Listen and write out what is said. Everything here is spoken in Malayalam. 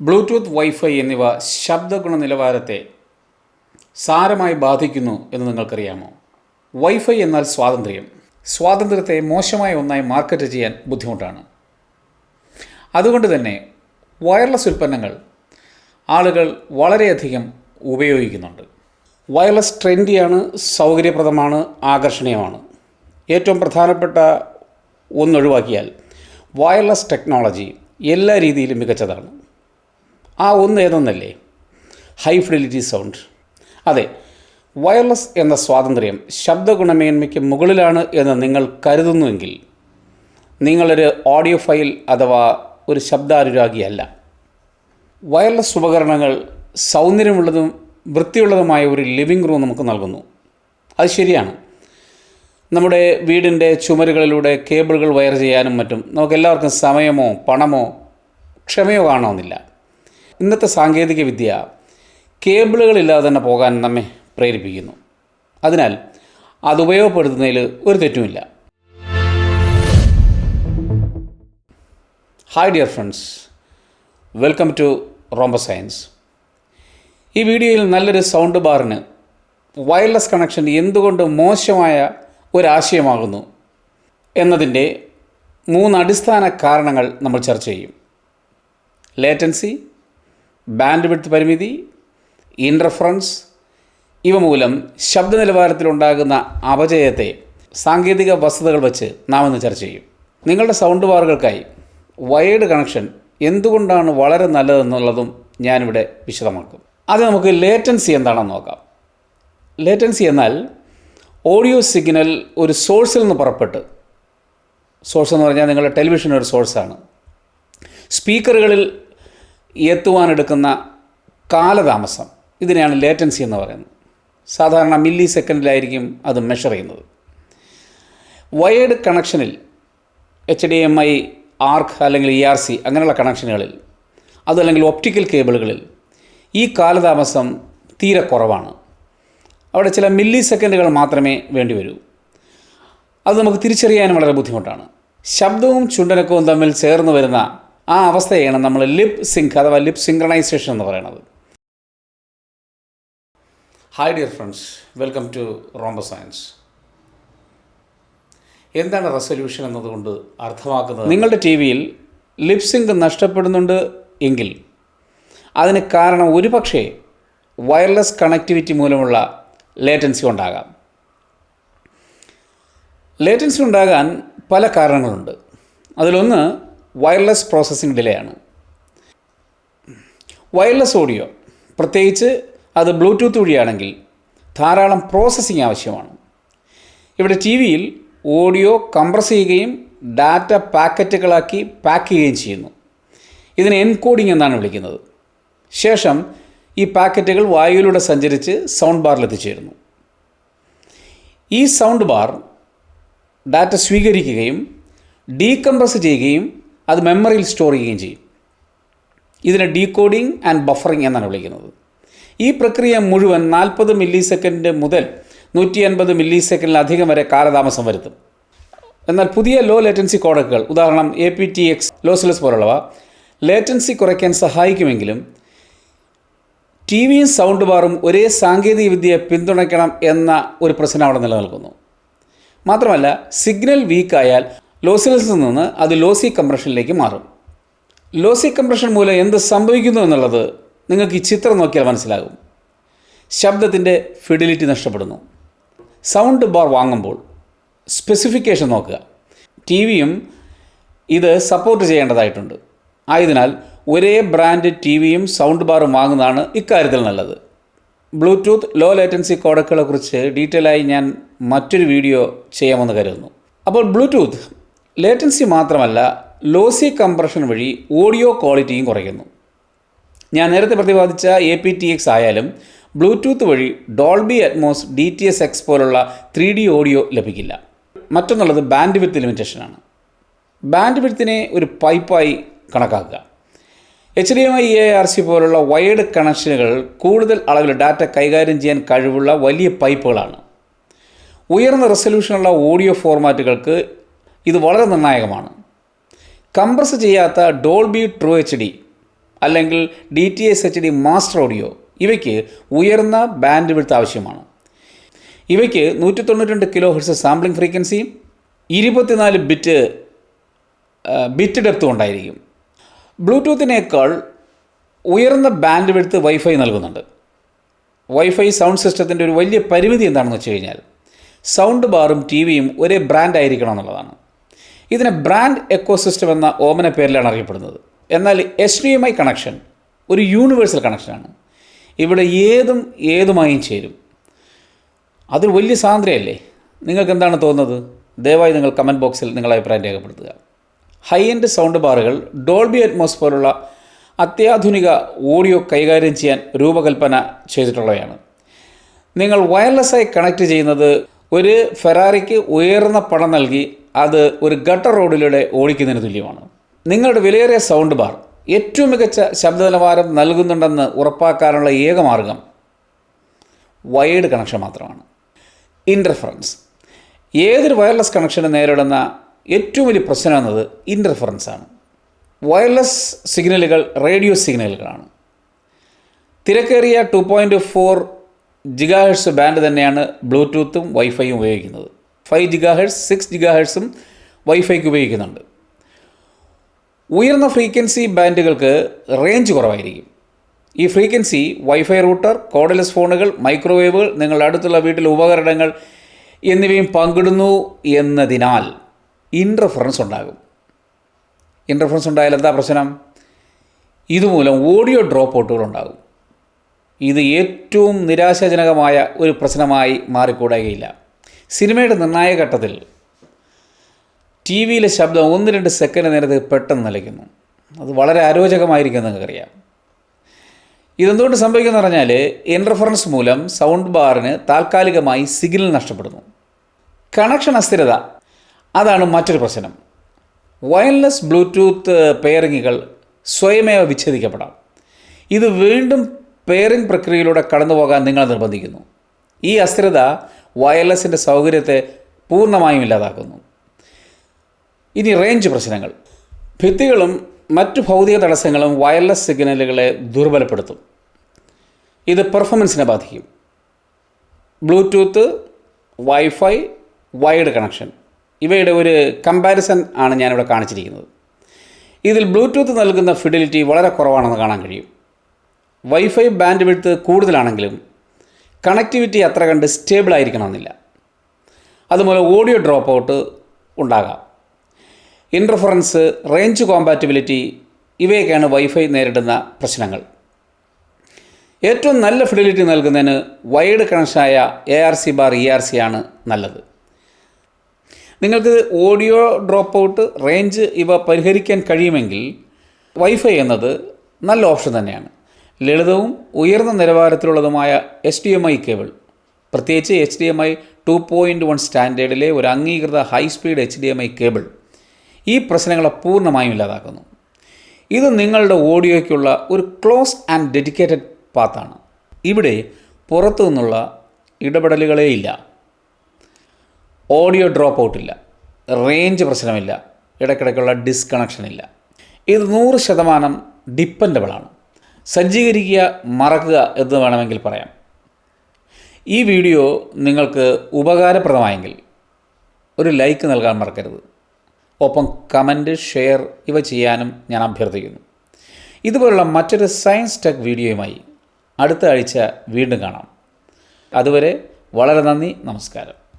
ബ്ലൂടൂത്ത് വൈഫൈ എന്നിവ ശബ്ദ ഗുണനിലവാരത്തെ സാരമായി ബാധിക്കുന്നു എന്ന് നിങ്ങൾക്കറിയാമോ? വൈഫൈ എന്നാൽ സ്വാതന്ത്ര്യം. സ്വാതന്ത്ര്യത്തെ മോശമായ ഒന്നായി മാർക്കറ്റ് ചെയ്യാൻ ബുദ്ധിമുട്ടാണ്. അതുകൊണ്ട് തന്നെ വയർലെസ് ഉൽപ്പന്നങ്ങൾ ആളുകൾ വളരെയധികം ഉപയോഗിക്കുന്നുണ്ട്. വയർലെസ് ട്രെൻഡിയാണ് സൗകര്യപ്രദമാണ് ആകർഷണീയമാണ്. ഏറ്റവും പ്രധാനപ്പെട്ട ഒന്നൊഴിവാക്കിയാൽ വയർലെസ് ടെക്നോളജി എല്ലാ രീതിയിലും മികച്ചതാണ്. ആ ഒന്ന് ഏതൊന്നല്ലേ? High fidelity sound. അതെ വയർലെസ് എന്ന സ്വാതന്ത്ര്യം ശബ്ദ ഗുണമേന്മയ്ക്ക് മുകളിലാണ് എന്ന് നിങ്ങൾ കരുതുന്നുവെങ്കിൽ നിങ്ങളൊരു ഓഡിയോ ഫയൽ അഥവാ ഒരു ശബ്ദാനുരാഗിയല്ല വയർലെസ് ഉപകരണങ്ങൾ സൗന്ദര്യമുള്ളതും വൃത്തിയുള്ളതുമായ ഒരു ലിവിംഗ് റൂം നമുക്ക് നൽകുന്നു. അത് ശരിയാണ്. നമ്മുടെ വീടിന്റെ ചുമരുകളിലൂടെ കേബിളുകൾ വയർ ചെയ്യാനും മറ്റും നമുക്ക് എല്ലാവർക്കും സമയമോ പണമോ ക്ഷമയോ കാണണമെന്നില്ല. ഇന്നത്തെ സാങ്കേതിക വിദ്യ കേബിളുകളില്ലാതെ തന്നെ പോകാൻ നമ്മെ പ്രേരിപ്പിക്കുന്നു. അതിനാൽ അത് ഉപയോഗപ്പെടുത്തുന്നതിൽ ഒരു തെറ്റുമില്ല. Hi dear friends welcome to Romba science ഈ വീഡിയോയിൽ നല്ലൊരു സൗണ്ട് ബാറിന് വയർലെസ് കണക്ഷൻ എന്തുകൊണ്ട് മോശമായ ഒരാശയമാകുന്നു എന്നതിന്റെ മൂന്ന് അടിസ്ഥാന കാരണങ്ങൾ നമ്മൾ ചർച്ച ചെയ്യും. ലേറ്റൻസി ബാൻഡ് വിഡ്ത്ത് പരിമിതി ഇന്റർഫറൻസ് ഇവ മൂലം ശബ്ദ നിലവാരത്തിലുണ്ടാകുന്ന അപജയത്തെ സാങ്കേതിക വസ്തുതകൾ വച്ച് നാം ഇന്ന് ചർച്ച ചെയ്യും. നിങ്ങളുടെ സൗണ്ട് ബാറുകൾക്കായി വയേർഡ് കണക്ഷൻ എന്തുകൊണ്ടാണ് വളരെ നല്ലതെന്നുള്ളതും ഞാനിവിടെ വിശദമാക്കും. അത് നമുക്ക് ലേറ്റൻസി എന്താണെന്ന് നോക്കാം. ലേറ്റൻസി എന്നാൽ ഓഡിയോ സിഗ്നൽ ഒരു സോഴ്സിൽ നിന്ന് പുറപ്പെട്ട് സോഴ്സ് എന്ന് പറഞ്ഞാൽ നിങ്ങളുടെ ടെലിവിഷൻ ഒരു സോഴ്സാണ് സ്പീക്കറുകളിൽ എത്തുവാനെടുക്കുന്ന കാലതാമസം. ഇതിനെയാണ് ലേറ്റൻസി എന്ന് പറയുന്നത്. സാധാരണ മില്ലി സെക്കൻഡിലായിരിക്കും അത് മെഷർ ചെയ്യുന്നത്. വയേർഡ് കണക്ഷനിൽ H D M I ARC അല്ലെങ്കിൽ ഇ ആർ സി അങ്ങനെയുള്ള കണക്ഷനുകളിൽ അതല്ലെങ്കിൽ ഒപ്റ്റിക്കൽ കേബിളുകളിൽ ഈ കാലതാമസം തീരെ കുറവാണ്. അവിടെ ചില മില്ലി സെക്കൻഡുകൾ മാത്രമേ വേണ്ടി വരൂ. അത് നമുക്ക് തിരിച്ചറിയാനും വളരെ ബുദ്ധിമുട്ടാണ്. ശബ്ദവും ചുണ്ടനക്കവും തമ്മിൽ ചേർന്ന് വരുന്ന ആ അവസ്ഥയാണ് നമ്മൾ ലിപ് സിങ്ക് അഥവാ ലിപ് സിങ്ക്രണൈസേഷൻ എന്ന് പറയുന്നത്. Hi dear friends welcome to Romba science എന്താണ് റെസൊല്യൂഷൻ എന്നതുകൊണ്ട് അർത്ഥമാക്കുന്നത്? നിങ്ങളുടെ ടി വിയിൽ ലിപ് സിങ്ക് നഷ്ടപ്പെടുന്നുണ്ട് എങ്കിൽ അതിന് കാരണം ഒരുപക്ഷേ വയർലെസ് കണക്ടിവിറ്റി മൂലമുള്ള ലേറ്റൻസി ഉണ്ടാകാം. ലേറ്റൻസി ഉണ്ടാകാൻ പല കാരണങ്ങളുണ്ട്. അതിലൊന്ന് വയർലെസ് പ്രോസസ്സിംഗ് ഡിലേ ആണ് വയർലെസ് ഓഡിയോ പ്രത്യേകിച്ച് അത് ബ്ലൂടൂത്ത് വഴിയാണെങ്കിൽ ധാരാളം പ്രോസസ്സിംഗ് ആവശ്യമാണ്. ഇവിടെ ടി വിയിൽ ഓഡിയോ കംപ്രസ് ചെയ്യുകയും ഡാറ്റ പാക്കറ്റുകളാക്കി പാക്ക് ചെയ്യുകയും ചെയ്യുന്നു. ഇതിനെ എൻകോഡിംഗ് എന്നാണ് വിളിക്കുന്നത്. ശേഷം ഈ പാക്കറ്റുകൾ വായുവിലൂടെ സഞ്ചരിച്ച് സൗണ്ട് ബാറിൽ എത്തിച്ചേരുന്നു. ഈ സൗണ്ട് ബാർ ഡാറ്റ സ്വീകരിക്കുകയും ഡീകംപ്രസ് ചെയ്യുകയും അത് മെമ്മറിയിൽ സ്റ്റോർ ചെയ്യുകയും ചെയ്യും. ഇതിനെ ഡീകോഡിംഗ് ആൻഡ് ബഫറിംഗ് എന്നാണ് വിളിക്കുന്നത്. ഈ പ്രക്രിയ മുഴുവൻ നാൽപ്പത് മില്ലി സെക്കൻഡ് മുതൽ നൂറ്റി അൻപത് മില്ലി സെക്കൻഡിലധികം വരെ കാലതാമസം വരുത്തും. എന്നാൽ പുതിയ ലോ ലേറ്റൻസി കോഡക്കുകൾ ഉദാഹരണം A P T X lossless പോലുള്ളവ ലേറ്റൻസി കുറയ്ക്കാൻ സഹായിക്കുമെങ്കിലും ടി വിയും സൗണ്ട് ബാറും ഒരേ സാങ്കേതികവിദ്യയെ പിന്തുണയ്ക്കണം എന്ന ഒരു പ്രശ്നം അവിടെ നിലനിൽക്കുന്നു. മാത്രമല്ല സിഗ്നൽ വീക്കായാൽ ലോസിലെസിൽ നിന്ന് അത് ലോസി കംപ്രഷനിലേക്ക് മാറും. ലോസി കംപ്രഷൻ മൂലം എന്ത് സംഭവിക്കുന്നു എന്നുള്ളത് നിങ്ങൾക്ക് ഈ ചിത്രം നോക്കിയാൽ മനസ്സിലാകും. ശബ്ദത്തിന്റെ ഫിഡിലിറ്റി നഷ്ടപ്പെടുന്നു. സൗണ്ട് ബാർ വാങ്ങുമ്പോൾ സ്പെസിഫിക്കേഷൻ നോക്കുക. ടി വിയും ഇത് സപ്പോർട്ട് ചെയ്യേണ്ടതായിട്ടുണ്ട്. ആയതിനാൽ ഒരേ ബ്രാൻഡ് ടി വിയും സൗണ്ട് ബാറും വാങ്ങുന്നതാണ് ഇക്കാര്യത്തിൽ നല്ലത്. ബ്ലൂടൂത്ത് ലോ ലേറ്റൻസി കോഡക്കുകളെക്കുറിച്ച് ഡീറ്റെയിൽ ആയി ഞാൻ മറ്റൊരു വീഡിയോ ചെയ്യാമെന്ന് കരുതുന്നു. അപ്പോൾ ബ്ലൂടൂത്ത് ലേറ്റൻസി മാത്രമല്ല ലോസി കംപ്രഷൻ വഴി ഓഡിയോ ക്വാളിറ്റിയും കുറയ്ക്കുന്നു. ഞാൻ നേരത്തെ പ്രതിപാദിച്ച എ പി ടി എക്സ് ആയാലും ബ്ലൂടൂത്ത് വഴി Dolby Atmos D T S X പോലുള്ള ത്രീ ഡി ഓഡിയോ ലഭിക്കില്ല. മറ്റൊന്നുള്ളത് ബാൻഡ് വിത്ത് ലിമിറ്റേഷനാണ് ബാൻഡ് വിത്തിനെ ഒരു പൈപ്പായി കണക്കാക്കുക. H D M I A R C പോലുള്ള വയർഡ് കണക്ഷനുകൾ കൂടുതൽ അളവിൽ ഡാറ്റ കൈകാര്യം ചെയ്യാൻ കഴിവുള്ള വലിയ പൈപ്പുകളാണ് ഉയർന്ന റെസൊല്യൂഷനുള്ള ഓഡിയോ ഫോർമാറ്റുകൾക്ക് ഇത് വളരെ നിർണായകമാണ്. കംപ്രസ് ചെയ്യാത്ത ഡോൾബി ട്രൂ എച്ച് ഡി അല്ലെങ്കിൽ D T S H D master audio ഇവയ്ക്ക് ഉയർന്ന ബാൻഡ് വിഡ്ത്ത് ആവശ്യമാണ്. ഇവയ്ക്ക് നൂറ്റി തൊണ്ണൂറ്റി കിലോ ഹെർട്സ് സാമ്പിളിംഗ് ഫ്രീക്വൻസിയും ഇരുപത്തിനാല് ബിറ്റ് ബിറ്റ് ഡെപ്തും ഉണ്ടായിരിക്കും. ബ്ലൂടൂത്തിനേക്കാൾ ഉയർന്ന ബാൻഡ് വിഡ്ത്ത് വൈഫൈ നൽകുന്നുണ്ട്. വൈഫൈ സൗണ്ട് സിസ്റ്റത്തിന്റെ ഒരു വലിയ പരിമിതി എന്താണെന്ന് വെച്ച് കഴിഞ്ഞാൽ സൗണ്ട് ബാറും ടി വിയും ഒരേ ബ്രാൻഡ് ആയിരിക്കണം എന്നുള്ളതാണ്. ഇതിനെ ബ്രാൻഡ് എക്കോസിസ്റ്റം എന്ന ഓമന പേരിലാണ് അറിയപ്പെടുന്നത്. എന്നാൽ H D M I connection ഒരു യൂണിവേഴ്സൽ കണക്ഷനാണ് ഇവിടെ ഏതും ഏതുമായും ചേരും. അതിൽ വലിയ സ്വാതന്ത്ര്യമല്ലേ നിങ്ങൾക്ക് എന്താണ് തോന്നുന്നത്? ദയവായി നിങ്ങൾ കമന്റ് ബോക്സിൽ നിങ്ങളുടെ അഭിപ്രായം രേഖപ്പെടുത്തുക. ഹൈ എൻഡ് സൗണ്ട് ബാറുകൾ ഡോൾബി അറ്റ്മോസ് പോലുള്ള അത്യാധുനിക ഓഡിയോ കൈകാര്യം ചെയ്യാൻ രൂപകൽപ്പന ചെയ്തിട്ടുള്ളവയാണ്. നിങ്ങൾ വയർലെസ്സായി കണക്ട് ചെയ്യുന്നത് ഒരു ഫെറാറിക്ക് ഉയർന്ന പണം നൽകി അത് ഒരു ഗട്ടർ റോഡിലൂടെ ഓടിക്കുന്നതിന് തുല്യമാണ്. നിങ്ങളുടെ വിലയേറിയ സൗണ്ട് ബാർ ഏറ്റവും മികച്ച ശബ്ദ നിലവാരം നൽകുന്നുണ്ടെന്ന് ഉറപ്പാക്കാനുള്ള ഏക മാർഗം വയേർഡ് കണക്ഷൻ മാത്രമാണ്. ഇന്റർഫറൻസ് ഏതൊരു വയർലെസ് കണക്ഷന് നേരിടുന്ന ഏറ്റവും വലിയ പ്രശ്നം എന്നത് ഇന്റർഫറൻസ് ആണ്. വയർലെസ് സിഗ്നലുകൾ റേഡിയോ സിഗ്നലുകളാണ്. തിരക്കേറിയ two point four gigahertz band തന്നെയാണ് ബ്ലൂടൂത്തും വൈഫൈയും ഉപയോഗിക്കുന്നത്. ഫൈവ് ജിഗാഹെഴ്സ് സിക്സ് ജിഗാഹെഴ്സും വൈഫൈക്ക് ഉപയോഗിക്കുന്നുണ്ട്. ഉയർന്ന ഫ്രീക്വൻസി ബാൻഡുകൾക്ക് റേഞ്ച് കുറവായിരിക്കും. ഈ ഫ്രീക്വൻസി വൈഫൈ റൂട്ടർ കോഡലെസ് ഫോണുകൾ മൈക്രോവേവുകൾ നിങ്ങളുടെ അടുത്തുള്ള വീട്ടിലെ ഉപകരണങ്ങൾ എന്നിവയും പങ്കിടുന്നു എന്നതിനാൽ ഇന്റർഫറൻസ് ഉണ്ടാകും. ഇന്റർഫറൻസ് ഉണ്ടായാൽ എന്താ പ്രശ്നം? ഇതുമൂലം ഓഡിയോ ഡ്രോപ്പ് ഔട്ടുകൾ ഉണ്ടാകും. ഇത് ഏറ്റവും നിരാശാജനകമായ ഒരു പ്രശ്നമായി മാറിക്കൂടാകയില്ല സിനിമയുടെ നിർണായക ഘട്ടത്തിൽ ടി വിയിലെ ശബ്ദം ഒന്ന് രണ്ട് സെക്കൻഡ് നേരത്തെ പെട്ടെന്ന് നിലയ്ക്കുന്നു. അത് വളരെ അരോചകമായിരിക്കും നിങ്ങൾക്കറിയാം ഇതെന്തുകൊണ്ട് സംഭവിക്കുന്നു പറഞ്ഞാൽ ഇന്റർഫറൻസ് മൂലം സൗണ്ട് ബാറിന് താൽക്കാലികമായി സിഗ്നൽ നഷ്ടപ്പെടുന്നു. കണക്ഷൻ അസ്ഥിരത അതാണ് മറ്റൊരു പ്രശ്നം. വയർലെസ് ബ്ലൂടൂത്ത് പെയറിങ്ങുകൾ സ്വയമേവ വിച്ഛേദിക്കപ്പെടാം. ഇത് വീണ്ടും പെയറിംഗ് പ്രക്രിയയിലൂടെ കടന്നു പോകാൻ നിങ്ങൾ നിർബന്ധിക്കുന്നു. ഈ അസ്ഥിരത വയർലെസ്സിന്റെ സൗകര്യത്തെ പൂർണമായും ഇല്ലാതാക്കുന്നു. ഇനി റേഞ്ച് പ്രശ്നങ്ങൾ. ഭിത്തികളും മറ്റു ഭൗതിക തടസ്സങ്ങളും വയർലെസ് സിഗ്നലുകളെ ദുർബലപ്പെടുത്തും. ഇത് പെർഫോമൻസിനെ ബാധിക്കും. ബ്ലൂടൂത്ത് വൈഫൈ വൈഡ് കണക്ഷൻ ഇവയുടെ ഒരു കമ്പാരിസൺ ആണ് ഞാനിവിടെ കാണിച്ചിരിക്കുന്നത്. ഇതിൽ ബ്ലൂടൂത്ത് നൽകുന്ന ഫിഡിലിറ്റി വളരെ കുറവാണെന്ന് കാണാൻ കഴിയും. വൈഫൈ ബാൻഡ് വിഡ്ത്ത് കൂടുതലാണെങ്കിലും കണക്ടിവിറ്റി അത്ര കണ്ട് സ്റ്റേബിൾ ആയിരിക്കണമെന്നില്ല. അതുപോലെ ഓഡിയോ ഡ്രോപ്പ് ഔട്ട് ഉണ്ടാകാം. ഇന്റർഫറൻസ് റേഞ്ച് കോമ്പാറ്റബിലിറ്റി ഇവയൊക്കെയാണ് വൈഫൈ നേരിടുന്ന പ്രശ്നങ്ങൾ. ഏറ്റവും നല്ല ഫിഡിലിറ്റി നൽകുന്നതിന് വൈഡ് കണക്ഷനായ A R C bar E R C ആണ് നല്ലത്. നിങ്ങൾക്ക് ഓഡിയോ ഡ്രോപ്പ് ഔട്ട് റേഞ്ച് ഇവ പരിഹരിക്കാൻ കഴിയുമെങ്കിൽ വൈഫൈ എന്നത് നല്ല ഓപ്ഷൻ തന്നെയാണ്. ലളിതവും ഉയർന്ന നിലവാരത്തിലുള്ളതുമായ H D M I cable. പ്രത്യേകിച്ച് H D M I two point one സ്റ്റാൻഡേർഡിലെ ഒരു അംഗീകൃത high speed H D M I cable ഈ പ്രശ്നങ്ങളെ പൂർണമായും ഇല്ലാതാക്കുന്നു. ഇത് നിങ്ങളുടെ ഓഡിയോയ്ക്കുള്ള ഒരു ക്ലോസ് ആൻഡ് ഡെഡിക്കേറ്റഡ് പാത്താണ്. ഇവിടെ പുറത്തു നിന്നുള്ള ഇടപെടലുകളേ ഇല്ല. Audio drop ഔട്ടില്ല. റേഞ്ച് പ്രശ്നമില്ല. ഇടയ്ക്കിടയ്ക്കുള്ള ഡിസ്കണക്ഷൻ ഇല്ല. ഇത് നൂറ് ശതമാനം ഡിപ്പെൻഡബിളാണ് സജ്ജീകരിക്കുക മറക്കുക എന്ന് വേണമെങ്കിൽ പറയാം. ഈ വീഡിയോ നിങ്ങൾക്ക് ഉപകാരപ്രദമായെങ്കിൽ ഒരു ലൈക്ക് നൽകാൻ മറക്കരുത്. ഒപ്പം കമന്റ് ഷെയർ ഇവ ചെയ്യാനും ഞാൻ അഭ്യർത്ഥിക്കുന്നു. ഇതുപോലുള്ള മറ്റൊരു സയൻസ് ടെക് വീഡിയോയുമായി അടുത്ത ആഴ്ച വീണ്ടും കാണാം. അതുവരെ വളരെ നന്ദി നമസ്കാരം.